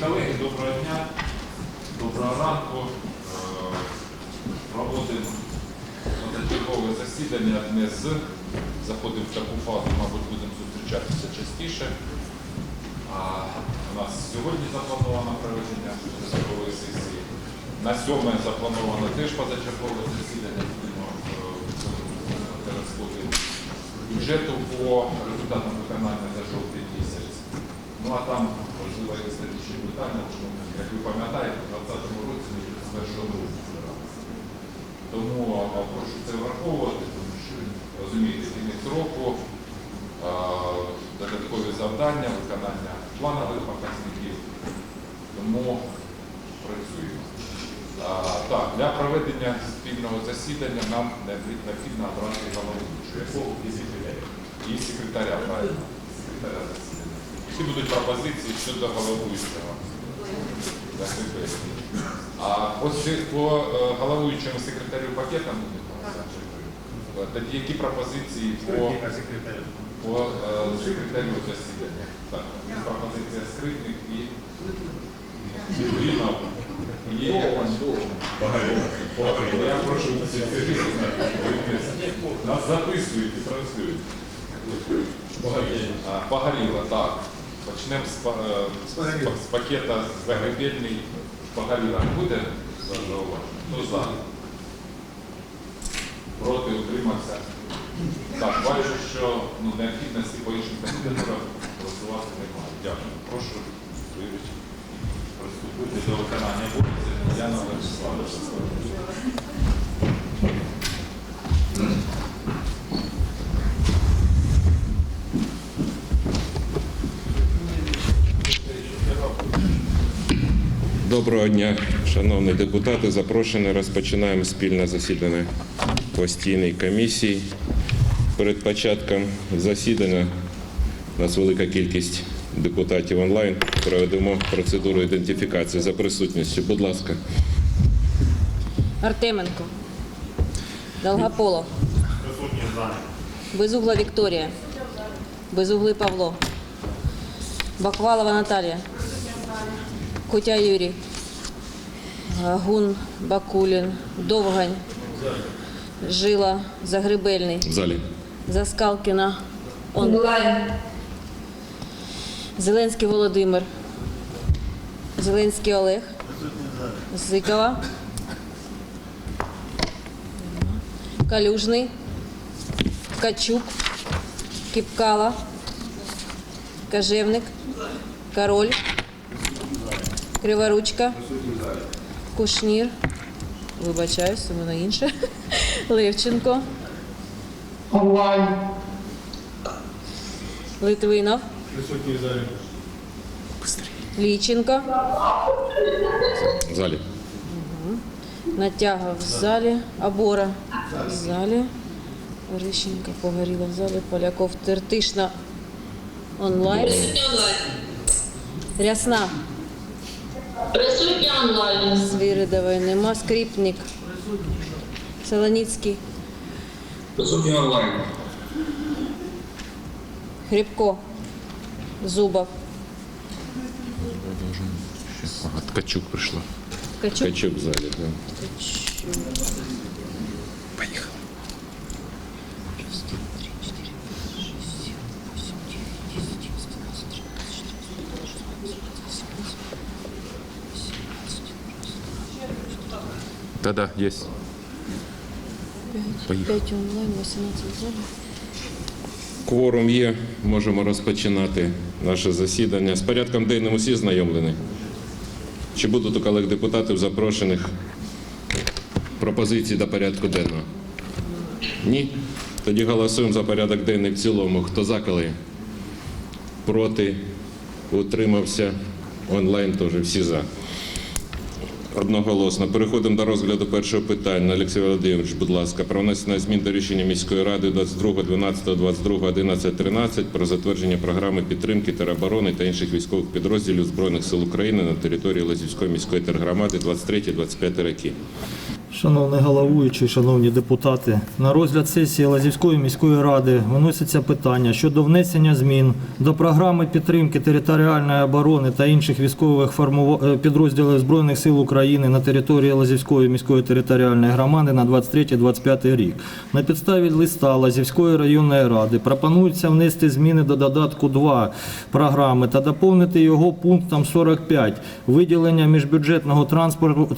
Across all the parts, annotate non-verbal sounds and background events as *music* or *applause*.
Колеги, доброго дня, доброго ранку. Е, Проводимо позачергове засідання одне з. Заходимо в таку фазу, мабуть, будемо зустрічатися частіше. А у нас сьогодні заплановано проведення позачергової сесії. На сьоме заплановано теж позачергове засідання. Будемо е, бюджету по результатам виконання за жовтий місяць. Ну а там статичні питання, тому як ви пам'ятаєте, у 2020 році ми 31 року збиралися. Тому а, прошу це враховувати, тому що розумієте, кінець року, додаткові завдання, виконання планових показників. Тому працюємо. А, так, для проведення спільного засідання нам необхідно обрати головуючого і секретаря, правильно? Секретаря засідання. Які будуть пропозиції щодо головуючого? А ось по е, головуючому секретарю пакета буде Е, Тоді які пропозиції по, по е, секретарю засідання? Так, пропозиція скритник і Лінов. Я прошу нас записують і транслюють. Погоріло, так. Почнемо з, з, з пакета загребельний. Погоріло буде зауваження? Ну за. Проти утримався. Так, бачу, що ну, необхідності по іншим кандидатурам голосувати немає. Дякую. Прошу приступити до виконання обов'язків Яна Вячеславовна. Доброго дня, шановні депутати. Запрошені. Розпочинаємо спільне засідання постійної комісії. Перед початком засідання у нас велика кількість депутатів онлайн. Проведемо процедуру ідентифікації за присутністю. Будь ласка. Артеменко. Долгополов. Безугла Вікторія. Безуглий Павло. Баквалова Наталія. Кутя Юрій. Гун Бакулін. Довгань. Жила Загребельний. В залі. Заскалкіна. Онлайн. Зеленський Володимир. Зеленський Олег. Зикова. Калюжний. Ткачук. Кіпкала. Кажевник. Король. Криворучка. Кушнір. Вибачаюсь, це мене інше. *laughs* Левченко. онлайн, Литвинов. Присутній в залі. Ліченко. В залі. Натяга в залі. Абора в залі. Рищенко погоріла в залі. Поляков Тертишна онлайн. Рясна. Присутня онлайн, Свиридової нема. Скрипник. Солоніцький. Присутні онлайн. Грибко. Зубов. Ага, Ткачук прийшла. Ткачук. Ткачук в залі, так. Поїхали. Да-да, есть. Поїхали. 5 онлайн, 18 в залі. Кворум є, можемо розпочинати наше засідання. З порядком денним усі знайомлені? Чи будуть у колег депутатів запрошених пропозиції до порядку денного? Ні? Тоді голосуємо за порядок денний в цілому. Хто за коли? Проти? Утримався? Онлайн теж всі за. Одноголосно. Переходимо до розгляду першого питання. Олексій Володимирович, будь ласка, про внесення змін до рішення міської ради 22, 12, 22, 11, 13 про затвердження програми підтримки тероборони та інших військових підрозділів Збройних сил України на території Лазівської міської тергромади 23-25 роки. Шановний головуючий, шановні депутати, на розгляд сесії Лазівської міської ради виноситься питання щодо внесення змін до програми підтримки територіальної оборони та інших військових е, підрозділів Збройних сил України на території Лазівської міської територіальної громади на 23-25 рік. На підставі листа Лазівської районної ради пропонується внести зміни до додатку 2 програми та доповнити його пунктом 45 виділення міжбюджетного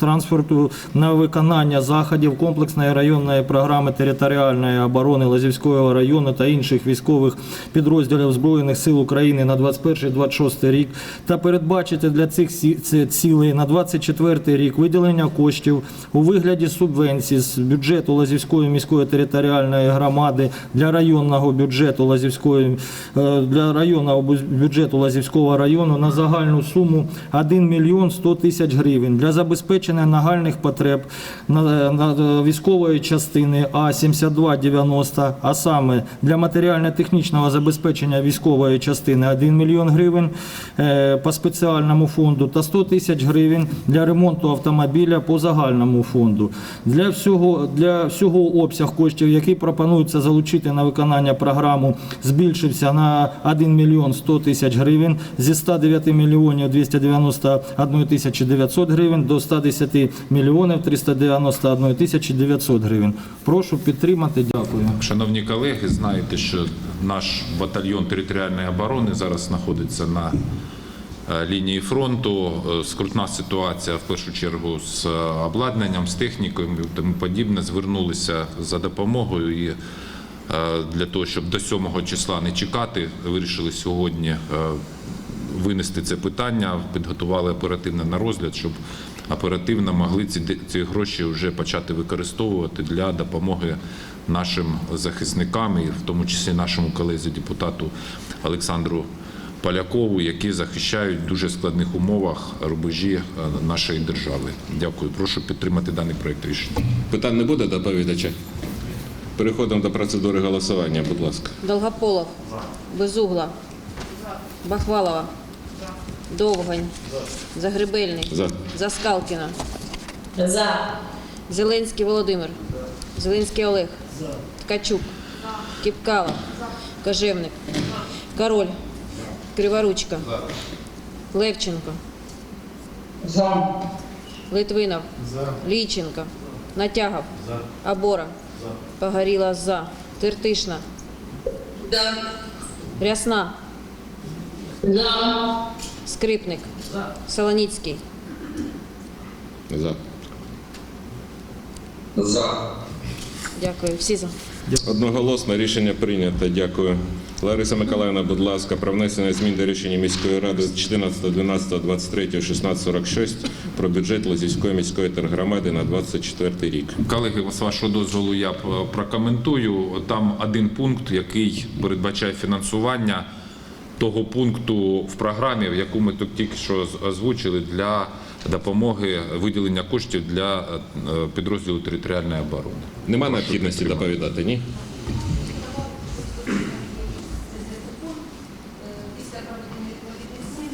транспорту на виконання заходів комплексної районної програми територіальної оборони Лазівського району та інших військових підрозділів Збройних сил України на 21-26 рік та передбачити для цих цілей на 24 рік виділення коштів у вигляді субвенцій з бюджету Лазівської міської територіальної громади для районного бюджету Лазівської е, для районного бю- бюджету Лазівського району на загальну суму 1 мільйон 100 тисяч гривень. Для забезпечення нагальних потреб військової частини А 7290, а саме для матеріально-технічного забезпечення військової частини 1 мільйон гривень е, по спеціальному фонду та 100 тисяч гривень для ремонту автомобіля по загальному фонду. Для всього, для всього обсяг коштів, який пропонується залучити на виконання програму, збільшився на 1 мільйон 100 тисяч гривень зі 109 мільйонів 291 тисячі 900 гривень до 110 мільйонів 391 тисячі 900 гривень. Прошу підтримати. Дякую. Шановні колеги, знаєте, що наш батальйон територіальної оборони зараз знаходиться на е, лінії фронту. Е, Скрутна ситуація в першу чергу з е, обладнанням, з технікою і тому подібне. Звернулися за допомогою і для того, щоб до 7 числа не чекати, вирішили сьогодні винести це питання, підготували оперативно на розгляд, щоб оперативно могли ці, ці гроші вже почати використовувати для допомоги нашим захисникам, і в тому числі нашому колезі депутату Олександру Полякову, які захищають в дуже складних умовах рубежі е, нашої держави. Дякую. Прошу підтримати даний проект рішення. Питань не буде доповідача? Переходимо до процедури голосування, будь ласка. Долгополов. Безугла. Бахвалова. Довгань. Загребельний. За. Заскалкіна. За. Зеленський Володимир. Зеленський Олег. Ткачук. Кіпкала. Кожевник. Король. Криворучка. Левченко. За. Литвинов. Ліченко. Натягов. Абора. Погоріла за. Тертишна. Рясна. Скрипник. Солоніцький. За. За. Дякую. Всі за. Одноголосно рішення прийнято. Дякую. Лариса Миколаївна, будь ласка, про внесення змін до рішення міської ради з 14.12.23 1646 про бюджет Лозівської міської тергромади на 24 рік. Колеги, з вашого дозволу я прокоментую. Там один пункт, який передбачає фінансування того пункту в програмі, в яку ми тут тільки що озвучили для допомоги виділення коштів для е, підрозділу територіальної оборони. Нема необхідності доповідати, ні? Після проведення відповідних змін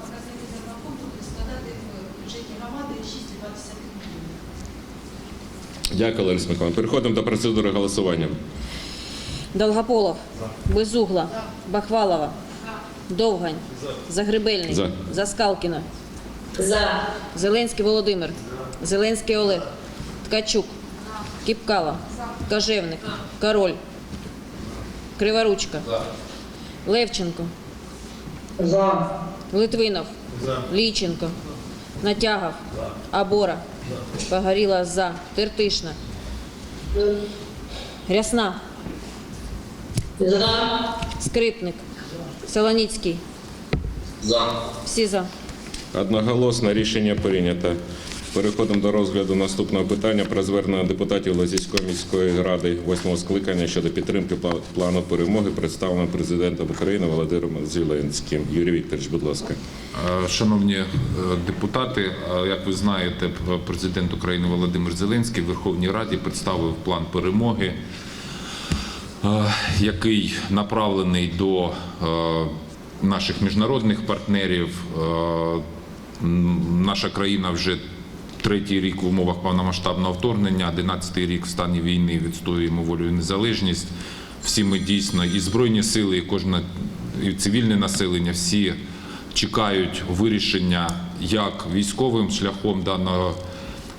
показники зарахунку буде складати в бюджеті громади 6,25 мільйонів. Дякую, Лариса Миколаївна. Переходимо до процедури голосування. Долгополов. Безугла. Бахвалова. Довгань. Загребельний. За. Заскалкіна. За. Зеленський Володимир. Зеленський Олег. Ткачук. Кіпкала. Кожевник. Король. Криворучка. Левченко. За. Литвинов. Ліченко. Натягов. Абора. Погоріла за. Тертишна. Рясна. Скрипник. Солоніцький. За. Всі за. Одноголосно рішення прийнято. Переходимо до розгляду наступного питання про звернення депутатів Лозівської міської ради восьмого скликання щодо підтримки плану перемоги, представленого президентом України Володимиром Зеленським. Юрій Вікторович, будь ласка. Шановні е, депутати, як ви знаєте, президент України Володимир Зеленський в Верховній Раді представив план перемоги, який направлений до е, наших міжнародних партнерів. Е, Наша країна вже третій рік в умовах повномасштабного вторгнення, 11-й рік в стані війни відстоюємо волю і незалежність. Всі ми дійсно і збройні сили, і кожне і цивільне населення, всі чекають вирішення як військовим шляхом даного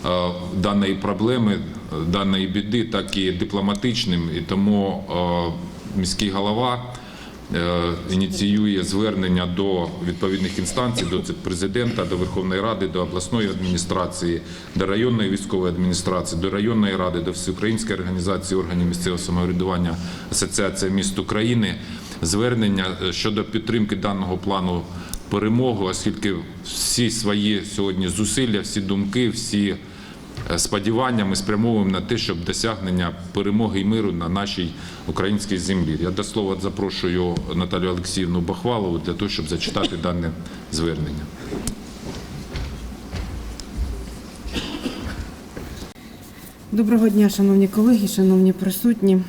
е, даної проблеми, е, даної біди, так і дипломатичним. І тому е, міський голова е, ініціює звернення до відповідних інстанцій, до президента, до Верховної Ради, до обласної адміністрації, до районної військової адміністрації, до районної ради, до всеукраїнської організації органів місцевого самоврядування Асоціація міст України. Звернення е, щодо підтримки даного плану перемоги, оскільки всі свої сьогодні зусилля, всі думки, всі сподівання ми спрямовуємо на те, щоб досягнення перемоги і миру на нашій українській землі. Я до слова запрошую Наталію Олексіївну Бахвалову для того, щоб зачитати дане звернення. Доброго дня, шановні колеги, шановні присутні.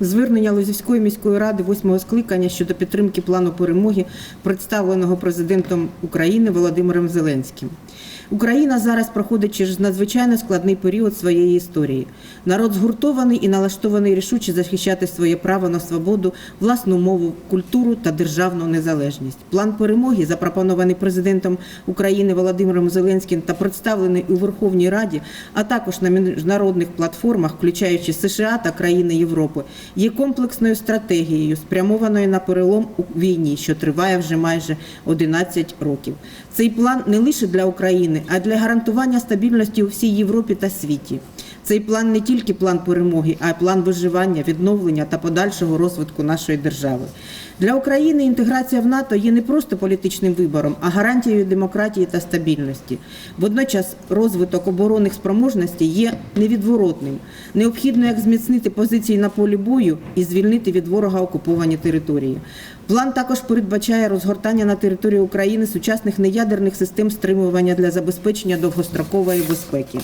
Звернення Лозівської міської ради восьмого скликання щодо підтримки плану перемоги, представленого президентом України Володимиром Зеленським. Україна зараз проходить через надзвичайно складний період своєї історії. Народ згуртований і налаштований рішуче захищати своє право на свободу, власну мову, культуру та державну незалежність. План перемоги, запропонований президентом України Володимиром Зеленським та представлений у Верховній Раді, а також на міжнародних платформах, включаючи США та країни Європи, є комплексною стратегією, спрямованою на перелом у війні, що триває вже майже 11 років. Цей план не лише для України, а для гарантування стабільності у всій Європі та світі. Цей план не тільки план перемоги, а й план виживання, відновлення та подальшого розвитку нашої держави. Для України інтеграція в НАТО є не просто політичним вибором, а гарантією демократії та стабільності. Водночас розвиток оборонних спроможностей є невідворотним. Необхідно як зміцнити позиції на полі бою і звільнити від ворога окуповані території. План також передбачає розгортання на території України сучасних неядерних систем стримування для забезпечення довгострокової безпеки.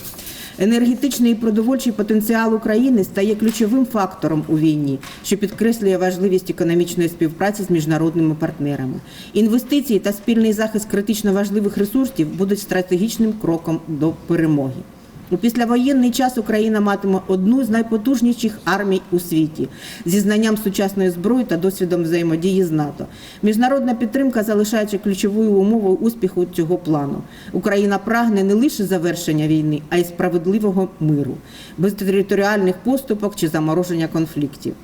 Енергетичний і продовольчий потенціал України стає ключовим фактором у війні, що підкреслює важливість економічної співпраці з міжнародними партнерами. Інвестиції та спільний захист критично важливих ресурсів будуть стратегічним кроком до перемоги. У післявоєнний час Україна матиме одну з найпотужніших армій у світі зі знанням сучасної зброї та досвідом взаємодії з НАТО. Міжнародна підтримка залишається ключовою умовою успіху цього плану. Україна прагне не лише завершення війни, а й справедливого миру, без територіальних поступок чи замороження конфліктів.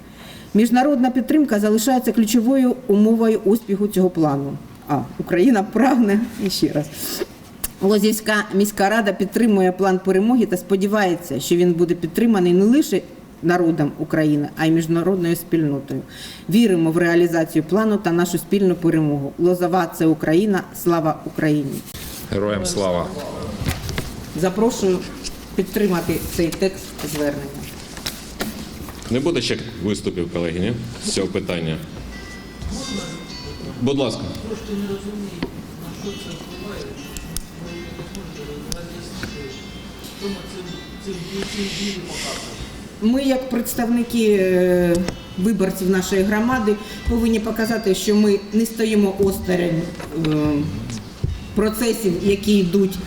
Міжнародна підтримка залишається ключовою умовою успіху цього плану. А Україна прагне і ще раз. Лозівська міська рада підтримує план перемоги та сподівається, що він буде підтриманий не лише народом України, а й міжнародною спільнотою. Віримо в реалізацію плану та нашу спільну перемогу. Лозова це Україна. Слава Україні! Героям слава! Запрошую підтримати цей текст звернення. Не буде ще виступів, колеги, ні? з цього питання. Будь ласка. Ми, як представники е, виборців нашої громади, повинні показати, що ми не стоїмо осторонь е, процесів, які йдуть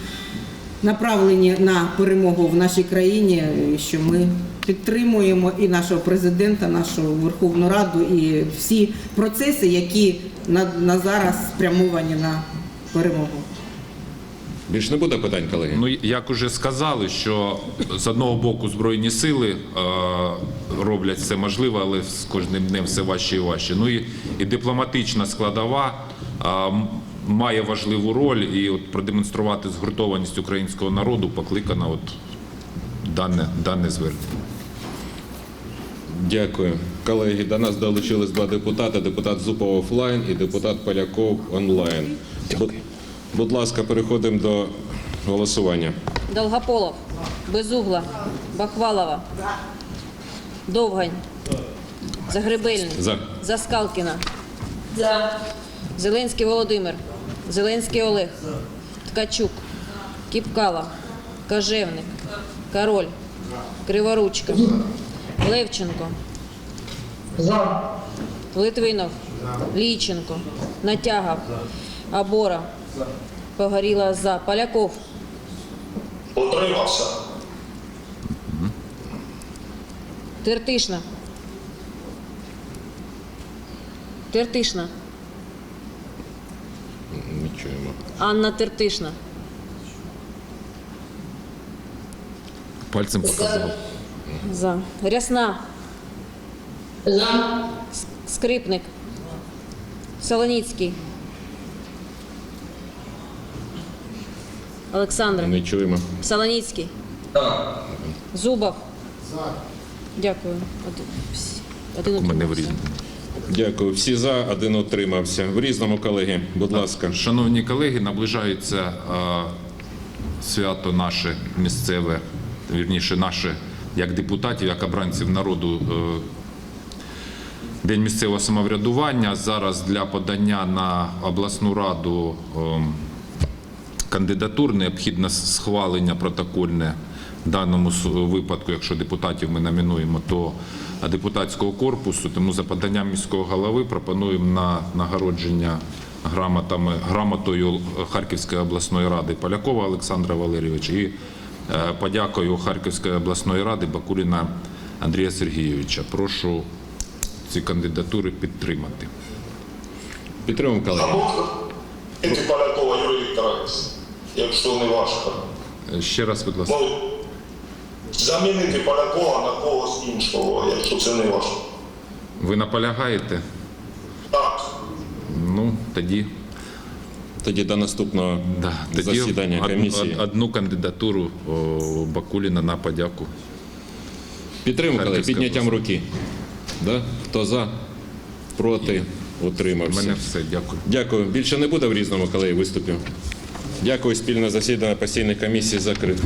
направлені на перемогу в нашій країні, що ми підтримуємо і нашого президента, нашу Верховну Раду, і всі процеси, які на, на зараз спрямовані на перемогу. Більш не буде питань, колеги? Ну, як уже сказали, що з одного боку Збройні сили е, роблять все можливе, але з кожним днем все важче і важче. Ну і, і дипломатична складова е, має важливу роль, і от продемонструвати згуртованість українського народу покликано от дане, дане звернення. Дякую. Колеги, до нас долучились два депутати: депутат Зубов офлайн і депутат Поляков онлайн. Будь, будь ласка, переходимо до голосування. Долгополов, Безугла, Бахвалова, Довгань, Загребельний, За. Заскалкіна, Зеленський Володимир, Зеленський Олег, Ткачук, Кіпкала, Кожевник, Король, Криворучка, Левченко, За. Литвинов, Лійченко, Натягав, Абора, Погоріла за Поляков, Утримався. Тертишна. Тертишна. Не чуємо. Анна Тертишна. Пальцем показував. За. Рясна. За. Скрипник. Солоніцький. Олександр. Не чуємо. Солоніцький. За. Зубов. Дякую. Один, всі. Один мене в різному. Дякую. Всі за, один утримався. В різному, колеги, будь ласка. Шановні колеги, наближається е, свято наше місцеве, вірніше, наше як депутатів, як обранців народу. е, День місцевого самоврядування. Зараз для подання на обласну раду е, кандидатур необхідне схвалення протокольне в даному випадку, якщо депутатів ми номінуємо, то депутатського корпусу. Тому за поданням міського голови пропонуємо на нагородження грамотами грамотою Харківської обласної ради Полякова Олександра Валерійовича і е, подякою Харківської обласної ради Бакуліна Андрія Сергійовича. Прошу ці кандидатури підтримати. Підтримуємо, колеги. Або Полякова Юрій Вікторович, якщо не важко. Ще раз, будь ласка. Ну, замінити Полякова на когось іншого, якщо це не важко. Ви наполягаєте? Так. Ну, тоді Тоді до наступного Да, тоді засідання комісії. од- одну кандидатуру о, Бакуліна на подяку. Підтримуємо, Харківська підняттям область. руки. Да? Хто за? Проти? У Утримався. мене все, дякую. Дякую. Більше не буде в різному, колеги, виступів. Дякую. Спільне засідання постійної комісії закрите.